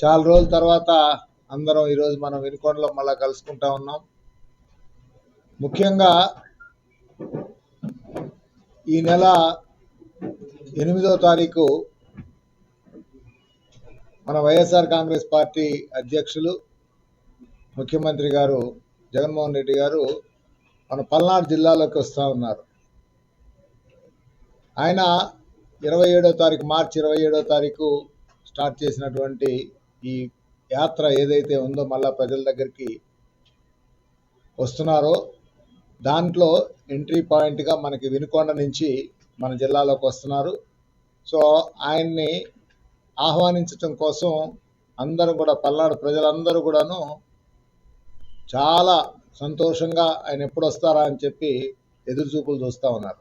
చాలా రోజుల తర్వాత అందరం ఈరోజు మనం వినుకొండలో మళ్ళా కలుసుకుంటా ఉన్నాం. ముఖ్యంగా ఈ నెల ఎనిమిదో తారీఖు మన వైఎస్ఆర్ కాంగ్రెస్ పార్టీ అధ్యక్షులు ముఖ్యమంత్రి గారు జగన్మోహన్ రెడ్డి గారు మన పల్నాడు జిల్లాలోకి వస్తూ ఉన్నారు. ఆయన ఇరవై ఏడో తారీఖు మార్చి ఇరవై ఏడో తారీఖు స్టార్ట్ చేసినటువంటి ఈ యాత్ర ఏదైతే ఉందో మళ్ళా ప్రజల దగ్గరికి వస్తున్నారో దాంట్లో ఎంట్రీ పాయింట్గా మనకి వినుకొండ నుంచి మన జిల్లాలోకి వస్తున్నారు. సో ఆయన్ని ఆహ్వానించటం కోసం అందరూ కూడా పల్నాడు ప్రజలందరూ కూడాను చాలా సంతోషంగా ఆయన ఎప్పుడు వస్తారా అని చెప్పి ఎదురుచూపులు చూస్తూ ఉన్నారు.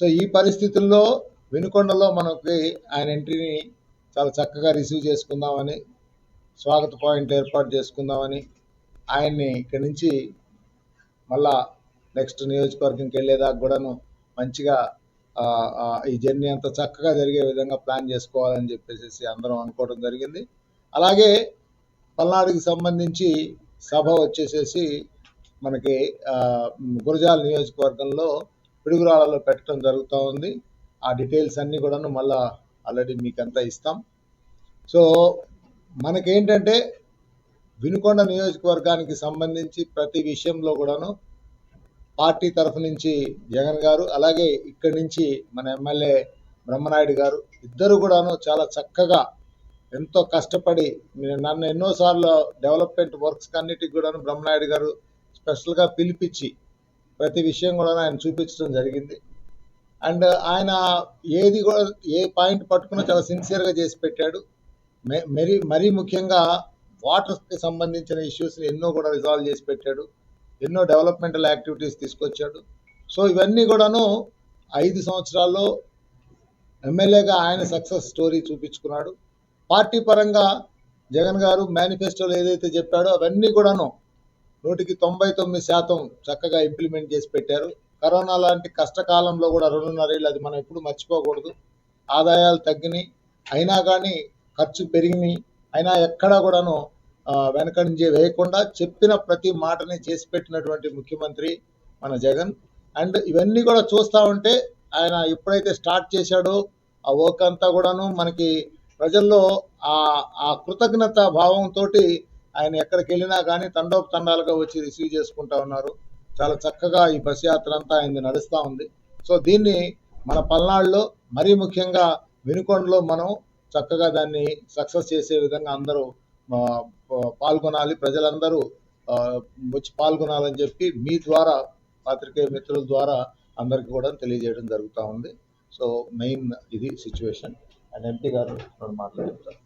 సో ఈ పరిస్థితుల్లో వినుకొండలో మనకి ఆయన ఎంట్రీని చాలా చక్కగా రిసీవ్ చేసుకుందామని స్వాగత పాయింట్ ఏర్పాటు చేసుకుందామని ఆయన్ని ఇక్కడి నుంచి మళ్ళా నెక్స్ట్ నియోజకవర్గంకి వెళ్ళేదాకా కూడాను మంచిగా ఈ జర్నీ అంతా చక్కగా జరిగే విధంగా ప్లాన్ చేసుకోవాలని చెప్పేసి అందరం అనుకోవడం జరిగింది. అలాగే పల్నాడుకి సంబంధించి సభ వచ్చేసేసి మనకి గురజాల నియోజకవర్గంలో పిడుగురాళ్ళలో పెట్టడం జరుగుతూ ఉంది. ఆ డీటెయిల్స్ అన్నీ కూడాను మళ్ళా ఆల్రెడీ మీకు అంతా ఇస్తాం. సో మనకేంటంటే వినుకొండ నియోజకవర్గానికి సంబంధించి ప్రతి విషయంలో కూడాను పార్టీ తరఫు నుంచి జగన్ గారు అలాగే ఇక్కడి నుంచి మన ఎమ్మెల్యే బ్రహ్మనాయుడు గారు ఇద్దరు కూడాను చాలా చక్కగా ఎంతో కష్టపడి మీరు నన్ను ఎన్నోసార్లు డెవలప్మెంట్ వర్క్స్ అన్నిటికి కూడాను బ్రహ్మనాయుడు గారు స్పెషల్గా పిలిపించి ప్రతి విషయం కూడా ఆయన చూపించడం జరిగింది. అండ్ ఆయన ఏది కూడా ఏ పాయింట్ పట్టుకున్నా చాలా సిన్సియర్గా చేసి పెట్టాడు. మె- మరీ మరీ ముఖ్యంగా వాటర్కి సంబంధించిన ఇష్యూస్ని ఎన్నో కూడా రిజాల్వ్ చేసి పెట్టాడు. ఎన్నో డెవలప్మెంటల్ యాక్టివిటీస్ తీసుకొచ్చాడు. సో ఇవన్నీ కూడాను ఐదు సంవత్సరాల్లో ఎమ్మెల్యేగా ఆయన సక్సెస్ స్టోరీ చూపించుకున్నాడు. పార్టీ పరంగా జగన్ గారు మేనిఫెస్టోలో ఏదైతే చెప్పాడో అవన్నీ కూడాను నూటికి తొంభై తొమ్మిది శాతం చక్కగా ఇంప్లిమెంట్ చేసి పెట్టారు. కరోనా లాంటి కష్టకాలంలో కూడా రెండున్నర ఏళ్ళు అది మనం ఎప్పుడు మర్చిపోకూడదు. ఆదాయాలు తగ్గినాయి. అయినా కానీ ఖర్చు పెరిగినాయి. అయినా ఎక్కడా కూడాను వెనక వెనకంజే వేయకుండా చెప్పిన ప్రతి మాటని చేసి పెట్టినటువంటి ముఖ్యమంత్రి మన జగన్. అండ్ ఇవన్నీ కూడా చూస్తూ ఉంటే ఆయన ఎప్పుడైతే స్టార్ట్ చేశాడో ఆ వర్క్ అంతా కూడాను మనకి ప్రజల్లో ఆ ఆ కృతజ్ఞత భావంతో ఆయన ఎక్కడికి వెళ్ళినా కానీ తండోపు తండాలుగా వచ్చి రిసీవ్ చేసుకుంటా ఉన్నారు. చాలా చక్కగా ఈ బస్ యాత్ర అంతా ఆయన నడుస్తూ ఉంది. సో దీన్ని మన పల్నాడులో మరీ ముఖ్యంగా వినుకొండలో మనం చక్కగా దాన్ని సక్సెస్ చేసే విధంగా అందరూ పాల్గొనాలి. ప్రజలందరూ వచ్చి పాల్గొనాలని చెప్పి మీ ద్వారా పాత్రికేయ మిత్రుల ద్వారా అందరికీ కూడా తెలియజేయడం జరుగుతూ ఉంది. సో మెయిన్ ఇది సిచ్యువేషన్. అండ్ ఎంపీ గారు మాట్లాడుతారు.